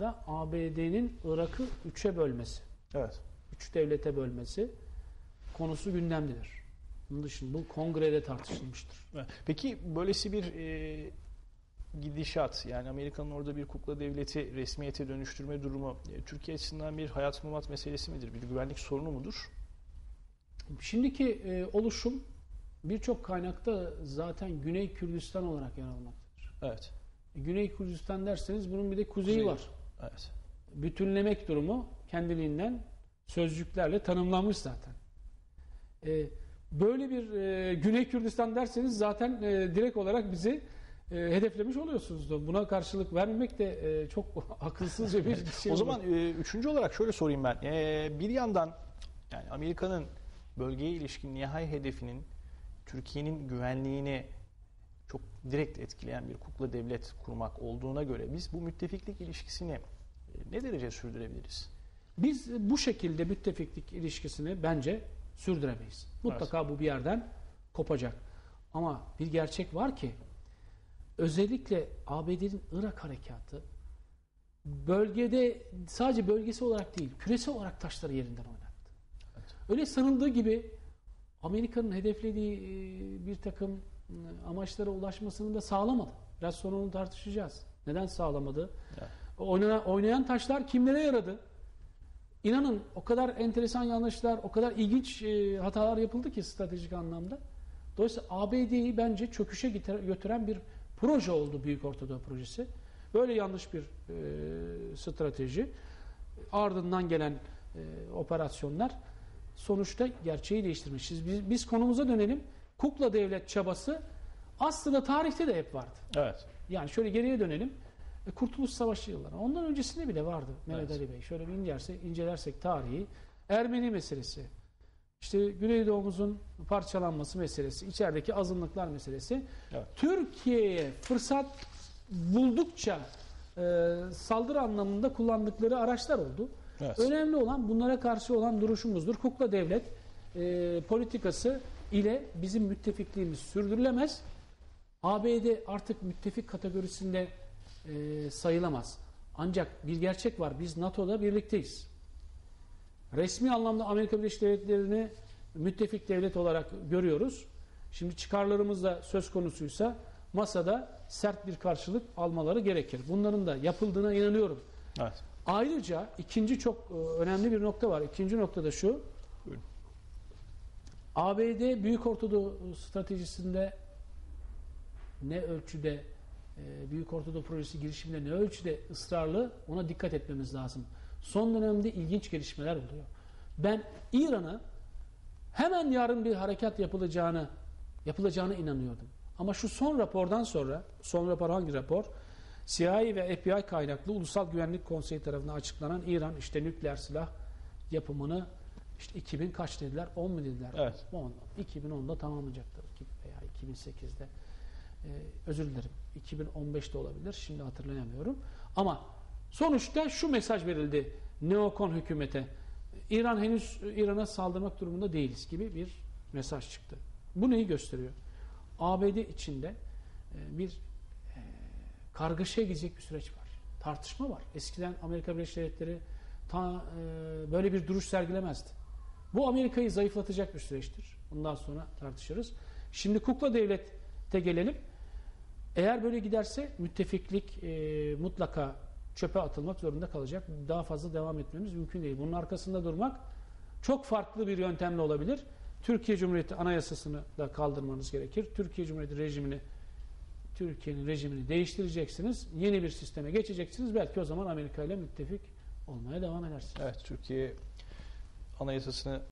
da ABD'nin Irak'ı üçe bölmesi, Evet. üç devlete bölmesi konusu gündemdedir. Bunun dışında bu kongrede tartışılmıştır. Peki böylesi bir e, gidişat yani Amerika'nın orada bir kukla devleti resmiyete dönüştürme durumu e, Türkiye açısından bir hayat memat meselesi midir? Bir güvenlik sorunu mudur? Şimdiki e, oluşum birçok kaynakta zaten Güney Kürdistan olarak yer almaktadır. Evet. E, Güney Kürdistan derseniz bunun bir de kuzeyi Kuzey. var. Evet. Bütünlemek durumu kendiliğinden sözcüklerle tanımlanmış zaten. E, böyle bir e, Güney Kürdistan derseniz zaten e, direkt olarak bizi e, hedeflemiş oluyorsunuz. da. Buna karşılık vermemek de e, çok akılsızca bir şey o zaman e, üçüncü olarak şöyle sorayım ben. E, bir yandan yani Amerika'nın bölgeye ilişkin nihai hedefinin Türkiye'nin güvenliğini direkt etkileyen bir kukla devlet kurmak olduğuna göre biz bu müttefiklik ilişkisini e, ne derece sürdürebiliriz? Biz bu şekilde müttefiklik ilişkisini bence sürdüremeyiz. Mutlaka bu bir yerden kopacak. Ama bir gerçek var ki özellikle ABD'nin Irak harekatı bölgede sadece bölgesi olarak değil, küresel olarak taşları yerinden oynattı. Öyle sanıldığı gibi Amerika'nın hedeflediği e, bir takım amaçlara ulaşmasını da sağlamadı. Biraz sonra onu tartışacağız. Neden sağlamadı? Evet. Oynayan, oynayan taşlar kimlere yaradı? İnanın o kadar enteresan yanlışlar, o kadar ilginç e, hatalar yapıldı ki stratejik anlamda. Dolayısıyla ABD'yi bence çöküşe götüren bir proje oldu Büyük Ortadoğu Projesi. Böyle yanlış bir e, strateji. Ardından gelen e, operasyonlar sonuçta gerçeği değiştirmiş. Biz, biz, biz konumuza dönelim. Kukla devlet çabası aslında tarihte de hep vardı. Evet. Yani şöyle geriye dönelim. E, Kurtuluş Savaşı yılları. Ondan öncesinde bile vardı Mehmet Evet. Ali Bey. Şöyle bir incelersek, incelersek tarihi. Ermeni meselesi. İşte Güneydoğumuzun parçalanması meselesi. içerideki azınlıklar meselesi. Evet. Türkiye'ye fırsat buldukça e, saldırı anlamında kullandıkları araçlar oldu. Evet. Önemli olan bunlara karşı olan duruşumuzdur. Kukla devlet e, politikası ile bizim müttefikliğimiz sürdürülemez. ABD artık müttefik kategorisinde e, sayılamaz. Ancak bir gerçek var. Biz NATO'da birlikteyiz. Resmi anlamda Amerika Birleşik Devletleri'ni müttefik devlet olarak görüyoruz. Şimdi çıkarlarımız da söz konusuysa masada sert bir karşılık almaları gerekir. Bunların da yapıldığına inanıyorum. Evet. Ayrıca ikinci çok e, önemli bir nokta var. İkinci nokta da şu. ABD Büyük Ortadoğu stratejisinde ne ölçüde e, Büyük Ortadoğu Projesi girişiminde ne ölçüde ısrarlı ona dikkat etmemiz lazım. Son dönemde ilginç gelişmeler oluyor. Ben İran'a hemen yarın bir harekat yapılacağını yapılacağına inanıyordum. Ama şu son rapordan sonra, son rapor hangi rapor? CIA ve FBI kaynaklı Ulusal Güvenlik Konseyi tarafından açıklanan İran işte nükleer silah yapımını işte 2000 kaç dediler? 10 mu dediler? Evet. 10. 2010'da tamamlayacaktır veya 2008'de. Ee, özür dilerim. 2015'te olabilir. Şimdi hatırlayamıyorum. Ama sonuçta şu mesaj verildi neokon hükümete. İran henüz İran'a saldırmak durumunda değiliz gibi bir mesaj çıktı. Bu neyi gösteriyor? ABD içinde e, bir e, kargaşaya gidecek bir süreç var. Tartışma var. Eskiden Amerika Birleşik Devletleri ta, e, böyle bir duruş sergilemezdi. Bu Amerika'yı zayıflatacak bir süreçtir. Bundan sonra tartışırız. Şimdi kukla devlete gelelim. Eğer böyle giderse müttefiklik e, mutlaka çöpe atılmak zorunda kalacak. Daha fazla devam etmemiz mümkün değil. Bunun arkasında durmak çok farklı bir yöntemle olabilir. Türkiye Cumhuriyeti Anayasası'nı da kaldırmanız gerekir. Türkiye Cumhuriyeti rejimini Türkiye'nin rejimini değiştireceksiniz. Yeni bir sisteme geçeceksiniz. Belki o zaman Amerika ile müttefik olmaya devam edersiniz. Evet. Türkiye anayasasını